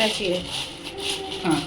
आहे हां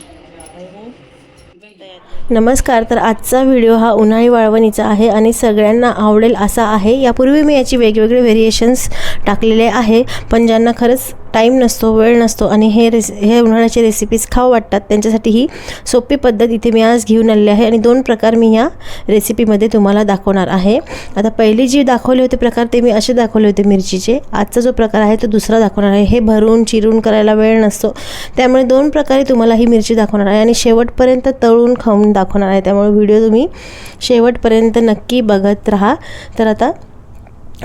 नमस्कार तर आजचा व्हिडिओ हा उन्हाळी वाळवणीचा आहे आणि सगळ्यांना आवडेल असा आहे. यापूर्वी मी याची वेगवेगळे व्हेरिएशन्स टाकलेले आहे पण ज्यांना खरंच टाईम नसतो वेळ नसतो आणि हे रेस हे उन्हाळ्याचे रेसिपीज खाऊ वाटतात. त्यांच्यासाठी ही सोपी पद्धत इथे मी आज घेऊन आलेली आहे आणि दोन प्रकार मी ह्या रेसिपीमध्ये तुम्हाला दाखवणार आहे. आता पहिली जी दाखवले होते प्रकार ते मी असे दाखवले होते मिरचीचे. आजचा जो प्रकार आहे तो दुसरा दाखवणार आहे. हे भरून चिरून करायला वेळ नसतो. त्यामुळे दोन प्रकारे तुम्हाला ही मिरची दाखवणार आहे आणि शेवटपर्यंत तळून खाऊन दाखवणार आहे. त्यामुळे व्हिडिओ तुम्ही शेवटपर्यंत नक्की बघत राहा. तर आता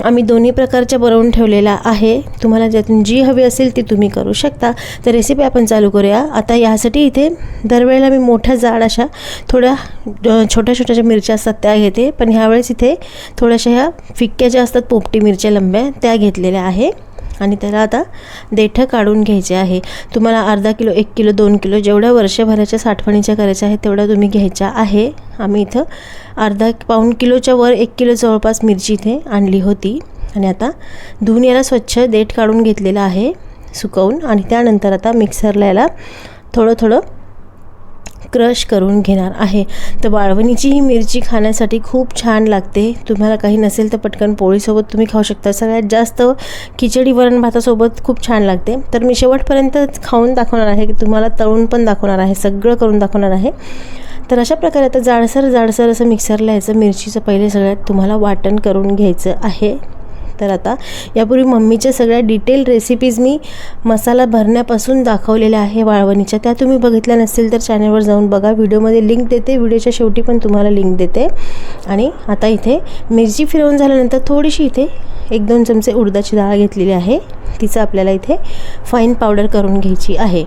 आम्ही दोन्ही प्रकारच्या बनवून ठेवलेला आहे. तुम्हाला ज्यातून जी हवी असेल ती तुम्ही करू शकता. तर रेसिपी आपण चालू करूया. आता यासाठी इथे दरवेळेला मी मोठ्या जाड अशा थोड्या छोट्या छोट्या ज्या मिरच्या असतात त्या घेते. पण ह्यावेळेस इथे थोड्याशा ह्या फिक्क्या ज्या असतात पोपटी मिरच्या लंब्या त्या घेतलेल्या आहे. आणि त्याला आता देठं काढून घ्यायचे आहे. तुम्हाला अर्धा किलो एक किलो दोन किलो जेवढ्या वर्षभराच्या साठवणीच्या करायच्या आहेत तेवढ्या तुम्ही घ्यायच्या आहे. आम्ही इथं अर्धा पाऊण किलोच्या वर एक किलो जवळपास मिरची इथे आणली होती. आणि आता धुवून याला स्वच्छ देठ काढून घेतलेलं आहे सुकवून. आणि त्यानंतर आता मिक्सरला याला थोडं थोडं क्रश करून घेणार आहे. तर वाळवणीची ही मिरची खाण्यासाठी खूप छान लागते. तुम्हाला काही नसेल तर पटकन पोळीसोबत तुम्ही खाऊ शकता. सगळ्यात जास्त खिचडी वरण भातासोबत खूप छान लागते. तर मी शेवटपर्यंत खाऊन दाखवणार आहे की तुम्हाला तळून पण दाखवणार आहे. सगळं करून दाखवणार आहे. तर अशा प्रकारे आता जाडसर जाडसर असं मिक्सरला यायचं. मिरचीचं पहिले सगळ्यात तुम्हाला वाटण करून घ्यायचं आहे. तर आता यापूर्वी मम्मीच्या सगळ्या डिटेल रेसिपीज मी मसाला भरण्यापासून दाखवलेल्या आहे वाळवणीच्या. त्या तुम्ही बघितल्या नसतील तर चॅनलवर जाऊन बघा. व्हिडिओमध्ये लिंक देते. व्हिडिओच्या शेवटी पण तुम्हाला लिंक देते. आणि आता इथे मिरची फिरवून झाल्यानंतर थोडीशी इथे एक दोन चमचे उडदाची डाळ घेतलेली आहे. तिचं आपल्याला इथे फाईन पावडर करून घ्यायची आहे.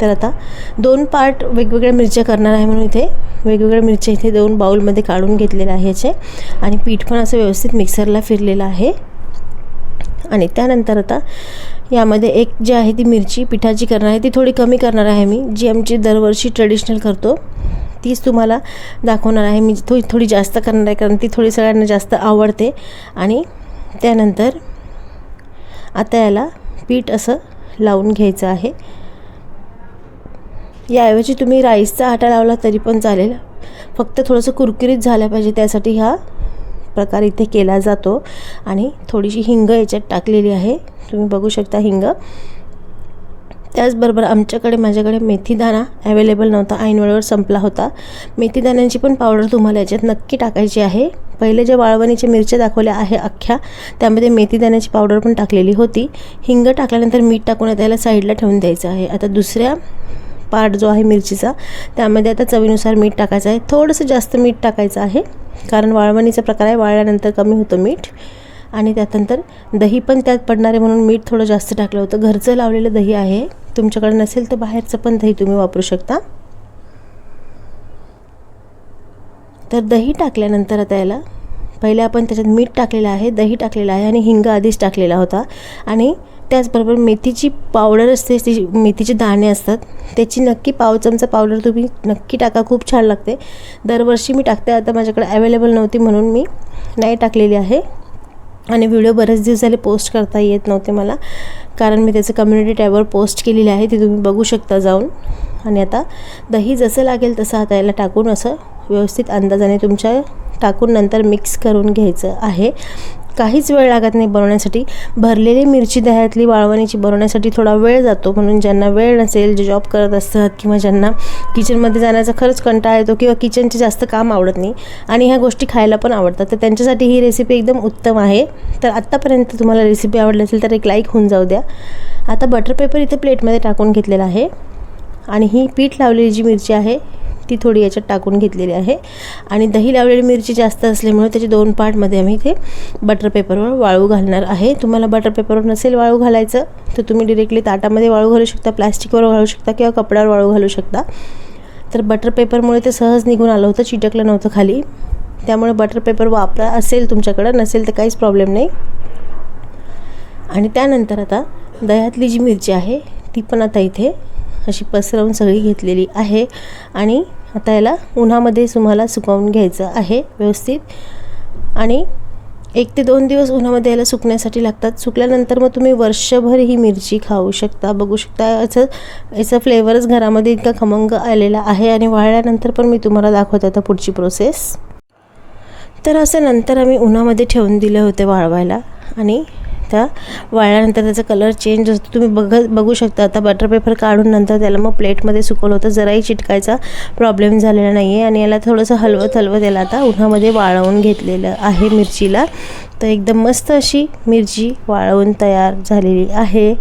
तर आता दोन पार्ट वेगवेगळ्या मिरच्या करणार आहे म्हणून इथे वेगवेगळ्या मिरच्या इथे दोन बाऊलमध्ये काढून घेतलेल्या आहे याचे. आणि पीठ पण असं व्यवस्थित मिक्सरला फिरलेलं आहे. आणि त्यानंतर आता यामध्ये एक जी आहे ती मिरची पिठाची करणार आहे ती थोडी कमी करणार आहे मी. जी आमची दरवर्षी ट्रेडिशनल करतो तीच तुम्हाला दाखवणार आहे. मी थोडी थोडी जास्त करणार आहे कारण ती थोडी सगळ्यांना जास्त आवडते. आणि त्यानंतर आता याला पीठ असं लावून घ्यायचं आहे. याऐवजी तुम्ही राईसचा आटा लावला तरी पण चालेल. फक्त थोडंसं कुरकुरीत झालं पाहिजे त्यासाठी हा प्रकार इथे केला जातो. आणि थोडीशी हिंग याच्यात टाकलेली आहे. तुम्ही बघू शकता हिंग. त्याचबरोबर आमच्याकडे माझ्याकडे मेथीदाणा अवेलेबल नव्हता. ऐन वेळेवर संपला होता. मेथीदाण्यांची पण पावडर तुम्हाला याच्यात नक्की टाकायची आहे. पहिले जे वाळवणीच्या मिरच्या दाखवल्या आहे अख्ख्या त्यामध्ये मेथीदाण्याची पावडर पण टाकलेली होती. हिंग टाकल्यानंतर मीठ टाकून त्याला साईडला ठेवून द्यायचं आहे. आता दुसऱ्या पार्ट जो आहे मिरचीचा त्यामध्ये आता चवीनुसार मीठ टाकायचं आहे. थोडंसं जास्त मीठ टाकायचं आहे कारण वाळवणीचा प्रकार आहे वाळल्यानंतर कमी होतं मीठ. आणि त्यानंतर दही पण त्यात पडणारे म्हणून मीठ थोडं जास्त टाकलं होतं. घरचं लावलेलं दही आहे. तुमच्याकडे नसेल तर बाहेरचं पण दही तुम्ही वापरू शकता. तर दही टाकल्यानंतर आता याला पहिले आपण त्याच्यात मीठ टाकलेलं आहे दही टाकलेलं आहे आणि हिंग आधीच टाकलेला होता. आणि त्याचबरोबर मेथीची पावडर असते ती मेथीचे दाणे असतात. त्याची नक्की पाव चमचा पावडर तुम्ही नक्की टाका खूप छान लागते. दरवर्षी मी टाकते आता माझ्याकडे अवेलेबल नव्हती म्हणून मी नाही टाकलेली आहे. आणि व्हिडिओ बरेच दिवस झाले पोस्ट करता येत नव्हते मला. कारण मी त्याचं कम्युनिटी टॅबवर पोस्ट केलेली आहे ती तुम्ही बघू शकता जाऊन. आणि आता दही जसं लागेल तसं आता याला टाकून असं व्यवस्थित अंदाजाने तुमच्या टाकून नंतर मिक्स करून घ्यायचं आहे. काहीच वेळ लागत नाही बनवण्यासाठी. भरलेली मिरची दह्यातली वाळवणीची बनवण्यासाठी थोडा वेळ जातो. म्हणून ज्यांना वेळ नसेल जे जॉब करत असतात किंवा ज्यांना किचनमध्ये जाण्याचा खरंच कंटाळा येतो किंवा किचनचे जास्त काम आवडत नाही आणि ह्या गोष्टी खायला पण आवडतात. तर त्यांच्यासाठी ही रेसिपी एकदम उत्तम आहे. तर आत्तापर्यंत तुम्हाला रेसिपी आवडली असेल तर एक लाईक होऊन जाऊ द्या. आता बटर पेपर इथे प्लेटमध्ये टाकून घेतलेला आहे. आणि ही पीठ लावलेली जी मिरची आहे ती थोडी याच्यात टाकून घेतलेली आहे. आणि दही लावलेली मिरची जास्त असल्यामुळे त्याचे दोन पार्टमध्ये आम्ही इथे बटर पेपरवर वाळू घालणार आहे. तुम्हाला बटर पेपरवर नसेल वाळू घालायचं तर तुम्ही डिरेक्टली ताटामध्ये वाळू घालू शकता प्लॅस्टिकवर वाळू शकता किंवा कपड्यावर वाळू घालू शकता. तर बटर पेपरमुळे ते सहज निघून आलं होतं चिटकलं नव्हतं खाली. त्यामुळे बटर पेपर वापरा असेल तुमच्याकडं नसेल तर काहीच प्रॉब्लेम नाही. आणि त्यानंतर आता दह्यातली जी मिरची आहे ती पण आता इथे अशी पसरवून सगळी घेतलेली आहे. आणि आता याला उन्हामध्ये तुम्हाला सुकवून घ्यायचं आहे व्यवस्थित. आणि एक ते दोन दिवस उन्हामध्ये याला सुकण्यासाठी लागतात. सुकल्यानंतर मग तुम्ही वर्षभर ही मिरची खाऊ शकता. बघू शकता याचं याचा फ्लेवरच घरामध्ये इतका खमंग आलेला आहे आणि वाळल्यानंतर पण मी तुम्हाला दाखवते आता पुढची प्रोसेस तर असं नंतर आम्ही उन्हामध्ये ठेवून दिले होते वाळवायला. आणि त्या वाळल्यानंतर त्याचा कलर चेंज होतो. तुम्ही बघत बघू शकता. आता बटर पेपर काढून नंतर त्याला मग प्लेटमध्ये सुकवलं होतं. जराही चिटकायचा प्रॉब्लेम झालेला नाही आहे आणि याला थोडंसं हलवत हलवत याला आता उन्हामध्ये वाळवून घेतलेलं आहे मिरचीला. तर एकदम मस्त अशी मिरची वाळवून तयार झालेली आहे.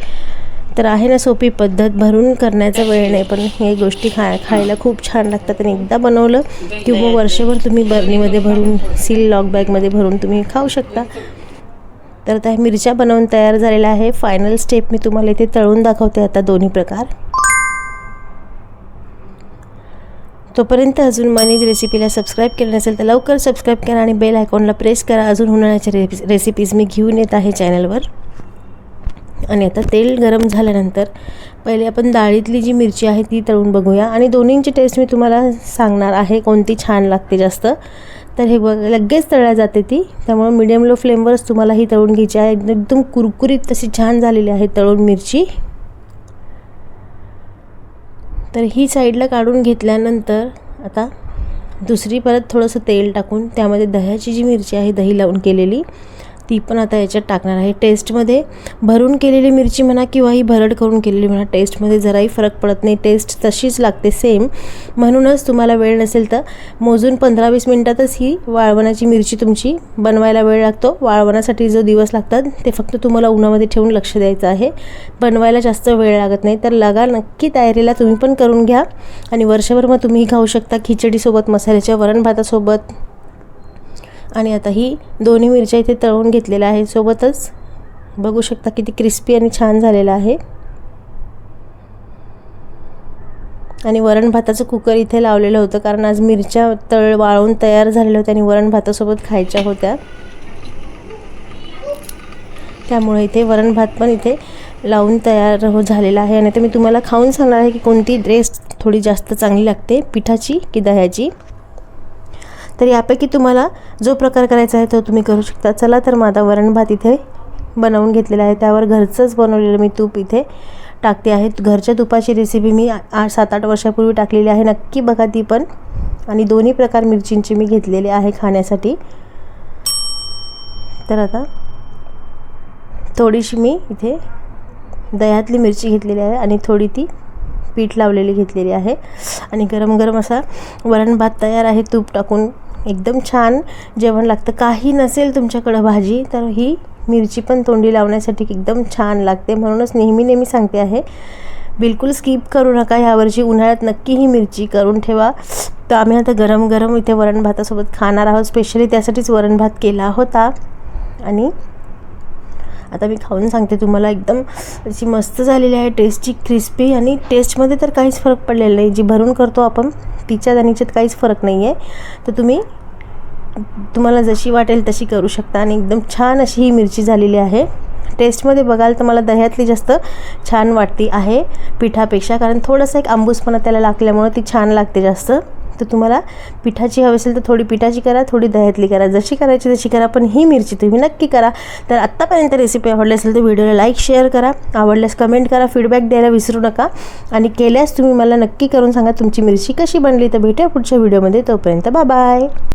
तर आहे ना सोपी पद्धत. भरून करण्याचा वेळ नाही पण हे गोष्टी खा खायला खूप छान लागतात. आणि एकदा बनवलं किंवा वर्षभर तुम्ही बरणीमध्ये भरून सील लॉक बॅगमध्ये भरून तुम्ही खाऊ शकता. तर त्या मिरच्या बनवून तयार झालेल्या आहे. फायनल स्टेप मी तुम्हाला इथे तळून दाखवते आता दोन्ही प्रकार. तोपर्यंत अजून मनीज रेसिपीला सबस्क्राईब केलं नसेल तर लवकर सबस्क्राईब करा आणि बेल आयकॉनला प्रेस करा. अजून उन्हाळ्याच्या रे रेसिपीज मी घेऊन येत आहे चॅनलवर आणि आता तेल गरम झाल्यानंतर पहिले आपण डाळीतली जी मिरची आहे ती तळून बघूया. आणि दोन्हींची टेस्ट मी तुम्हाला सांगणार आहे कोणती छान लागते जास्त. तर हे बघ लगेच तळल्या जाते ती. त्यामुळे मिडियम लो फ्लेमवरच तुम्हाला ही तळून घ्यायची आहे. एकदम कुरकुरीत तशी छान झालेली आहे तळून मिरची. तर ही साईडला काढून घेतल्यानंतर आता दुसरी परत थोडंसं तेल टाकून त्यामध्ये दह्याची जी मिरची आहे दही लावून केलेली ती पण आता याच्यात टाकणार आहे. टेस्टमध्ये भरून केलेली मिरची म्हणा किंवा ही भरड करून केलेली म्हणा टेस्टमध्ये जराही फरक पडत नाही. टेस्ट तशीच लागते सेम. म्हणूनच तुम्हाला वेळ नसेल तर मोजून पंधरा वीस मिनटातच ही वाळवणाची मिरची तुमची बनवायला वेळ लागतो. वाळवण्यासाठी जो दिवस लागतात ते फक्त तुम्हाला उन्हामध्ये ठेवून लक्ष द्यायचं आहे. बनवायला जास्त वेळ लागत नाही. तर लागा नक्की तयारीला तुम्ही पण करून घ्या. आणि वर्षभर मग तुम्ही खाऊ शकता खिचडीसोबत मसाल्याच्या वरण भातासोबत. आणि आता ही दोन्ही मिरच्या इथे तळून घेतलेल्या आहे सोबतच बघू शकता किती क्रिस्पी आणि छान झालेलं आहे. आणि वरण भाताचं कुकर इथे लावलेलं होतं कारण आज मिरच्या तळ वाळून तयार झालेल्या होत्या आणि वरण भातासोबत खायच्या होत्या. त्यामुळे इथे वरण भात पण इथे लावून तयार हो झालेला आहे. आणि आता मी तुम्हाला खाऊन सांगणार आहे की कोणती ड्रेस थोडी जास्त चांगली लागते. पिठाची की दह्याची? तर यापैकी तुम्हाला जो प्रकार करायचा आहे तो तुम्ही करू शकता. चला तर माझा वरण भात इथे बनवून घेतलेला आहे. त्यावर घरचंच बनवलेलं मी तूप इथे टाकते आहे. घरच्या तुपाची रेसिपी मी आठ सात आठ वर्षापूर्वी टाकलेली आहे. नक्की बघा ती पण. आणि दोन्ही प्रकार मिरचींची मी घेतलेले आहे खाण्यासाठी. तर आता थोडीशी मी इथे दह्यातली मिरची घेतलेली आहे आणि थोडी ती पीठ लावलेली घेतलेली आहे. आणि गरम गरम असा वरण भात तयार आहे. तूप टाकून एकदम छान जेवण लागतं. काही नसेल तुमच्याकडं भाजी तर ही मिरची पण तोंडी लावण्यासाठी एकदम छान लागते. म्हणूनच नेहमी नेहमी सांगते आहे बिलकुल स्किप करू नका यावर्षी उन्हाळ्यात नक्की ही मिरची करून ठेवा. तर आम्ही आता गरम गरम इथे वरण भातासोबत खाणार आहोत. स्पेशली त्यासाठीच वरण भात केला होता. आणि आता मी खाऊन सांगते तुम्हाला एकदम अशी मस्त झालेली आहे टेस्टची क्रिस्पी आणि टेस्टमध्ये तर काहीच फरक पडलेला नाही. जी भरून करतो आपण तिच्यात आणि याच्यात काहीच फरक नाही आहे तर तुम्ही तुम्हाला जशी वाटेल तशी करू शकता आणि एकदम छान अशी ही मिरची झालेली आहे. टेस्टमध्ये बघाल तर मला दह्यातली जास्त छान वाटती आहे पिठापेक्षा. कारण थोडंसं एक आंबूसपणा त्याला लागल्यामुळं ती छान लागते जास्त. तर तुम्हाला पिठाची हवी असेल तर थोडी पिठाची करा थोडी दह्यातली करा. जशी करायची तशी करा पण ही मिरची तुम्ही नक्की करा. तर आत्तापर्यंत रेसिपी आवडली असेल तर व्हिडिओला लाईक शेअर करा. आवडल्यास कमेंट करा फीडबॅक द्यायला विसरू नका. आणि केल्यास तुम्ही मला नक्की करून सांगा तुमची मिरची कशी बनली. तर भेटूया पुढच्या व्हिडिओमध्ये तोपर्यंत बाय